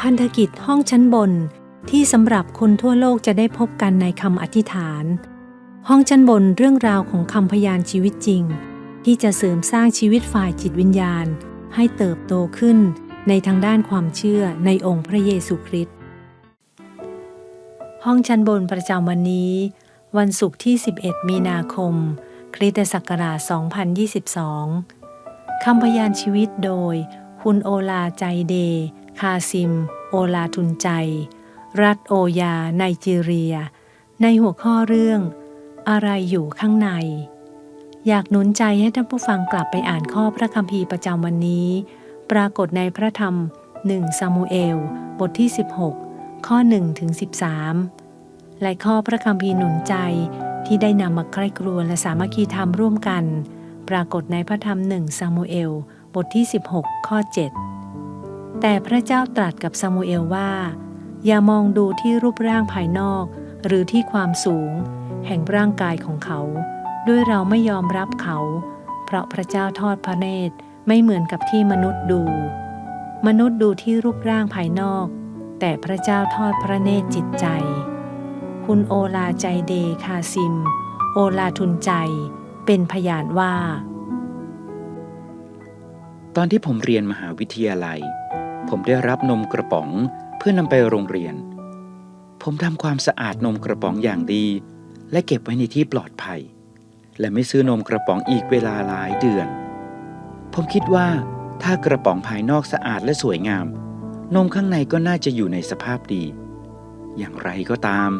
พันธกิจห้องชั้นบนที่สำหรับคนทั่วโลกจะได้พบกันในคำอธิษฐาน ห้องชั้นบนเรื่องราวของคำพยานชีวิตจริง ที่จะเสริมสร้างชีวิตฝ่ายจิตวิญญาณ ให้เติบโตขึ้นในทางด้านความเชื่อในองค์พระเยซูคริสต์ห้องชั้นบนประจำวันนี้ วันศุกร์ที่ 11 มีนาคม คริสตศักราช 2022 คำพยานชีวิตโดย คุณโอลาใจเด คาซิม โอลาทุนใจ รัฐโอยาไนจีเรีย ในหัวข้อเรื่อง อะไรอยู่ข้างใน อยากหนุนใจให้ท่านผู้ฟังกลับไปอ่านข้อพระคัมภีร์ประจำวันนี้ ปรากฏในพระธรรม1ซามูเอล บทที่ 16 ข้อ1ถึง13 และข้อพระคัมภีร์หนุนใจที่ได้นำมาใคร่ครวญและสามัคคีธรรมร่วมกัน ปรากฏในพระธรรมหนึ่งซามูเอล บทที่ 16 ข้อ 7 แต่พระเจ้าตรัสกับซามูเอลว่า อย่ามองดูที่รูปร่างภายนอก หรือที่ความสูง แห่งร่างกายของเขา ด้วยเราไม่ยอมรับเขา เพราะพระเจ้าทอดพระเนตรไม่เหมือนกับที่มนุษย์ดู มนุษย์ดูที่รูปร่างภายนอก แต่พระเจ้าทอดพระเนตรจิตใจ คุณโอลาใจเดคาซิม โอลาทุนใจ เป็นพยานว่า ตอนที่ผมเรียนมหาวิทยาลัย ผมได้รับนมกระป๋องเพื่อนำไปโรงเรียน ผมทำความสะอาดนมกระป๋องอย่างดี และเก็บไว้ในที่ปลอดภัย และไม่ซื้อนมกระป๋องอีกเวลาหลายเดือน ผมคิดว่าถ้ากระป๋องภายนอกสะอาดและสวยงาม นมข้างในก็น่าจะอยู่ในสภาพดี อย่างไรก็ตาม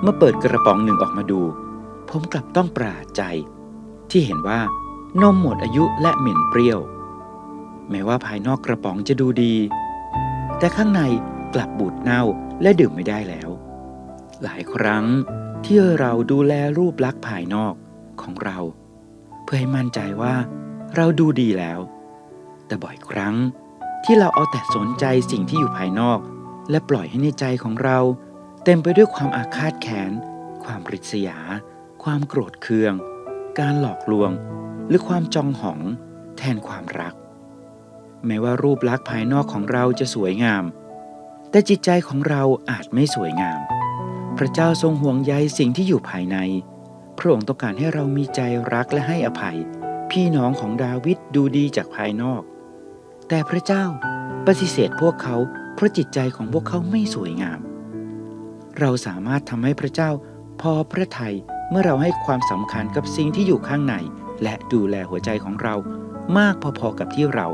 เมื่อเปิดกระป๋องหนึ่งออกมาดู ผมกลับต้องประหลาดใจ ที่เห็นว่านมหมดอายุและเหม็นเปรี้ยว แม้ว่าภายนอกกระป๋องจะดูดี แต่ข้างในกลับบูดเน่าและดื่มไม่ได้แล้ว หลายครั้งที่เราดูแลรูปลักษณ์ภายนอกของเรา เพื่อให้มั่นใจว่าเราดูดีแล้ว แต่บ่อยครั้งที่เราเอาแต่สนใจสิ่งที่อยู่ภายนอก และปล่อยให้ในใจของเรา เต็มไปด้วยความอาฆาตแค้นความริษยา ความโกรธเคือง การหลอกลวง หรือความจองหอง แทนความรัก แม้ว่ารูปลักษณ์ภายนอกของเราจะสวยงาม แต่จิตใจของเราอาจไม่สวยงาม พระเจ้าทรงห่วงใยสิ่งที่อยู่ภายใน พระองค์ต้องการให้เรามีใจรักและให้อภัย พี่น้องของดาวิดดูดีจากภายนอก แต่พระเจ้าปฏิเสธพวกเขาเพราะจิตใจของพวกเขาไม่สวยงาม เราสามารถทำให้พระเจ้าพอพระทัยเมื่อเราให้ความสำคัญกับสิ่งที่อยู่ข้างใน และดูแลหัวใจของเรามากพอๆกับที่เรา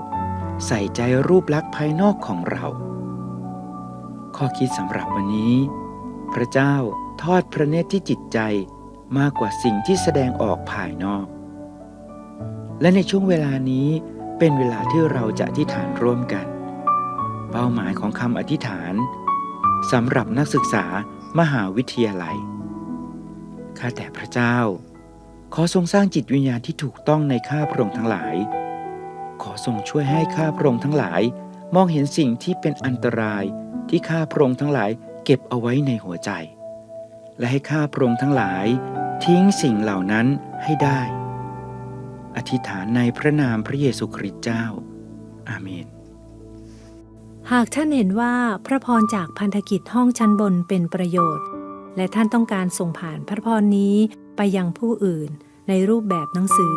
ใส่ใจรูปลักษณ์ภายนอกของเรา ข้อคิดสำหรับวันนี้ พระเจ้าทอดพระเนตรที่จิตใจมากกว่าสิ่งที่แสดงออกภายนอก และในช่วงเวลานี้เป็นเวลาที่เราจะอธิษฐานร่วมกัน เป้าหมายของคำอธิษฐานสำหรับนักศึกษามหาวิทยาลัย ข้าแต่พระเจ้า ขอทรงสร้างจิตวิญญาณที่ถูกต้องในข้าพระองค์ทั้งหลาย ขอทรงช่วยให้ข้าพระองค์ทั้งหลาย มองเห็นสิ่งที่เป็นอันตรายที่ข้าพระองค์ทั้งหลายเก็บเอาไว้ในหัวใจ และให้ข้าพระองค์ทั้งหลาย ทิ้งสิ่งเหล่านั้นให้ได้ อธิษฐานในพระนามพระเยซูคริสต์เจ้า อาเมน หากท่านเห็นว่าพระพรจากพันธกิจห้องชั้นบนเป็นประโยชน์ และท่านต้องการส่งผ่านพระพรนี้ไปยังผู้อื่นในรูปแบบหนังสือ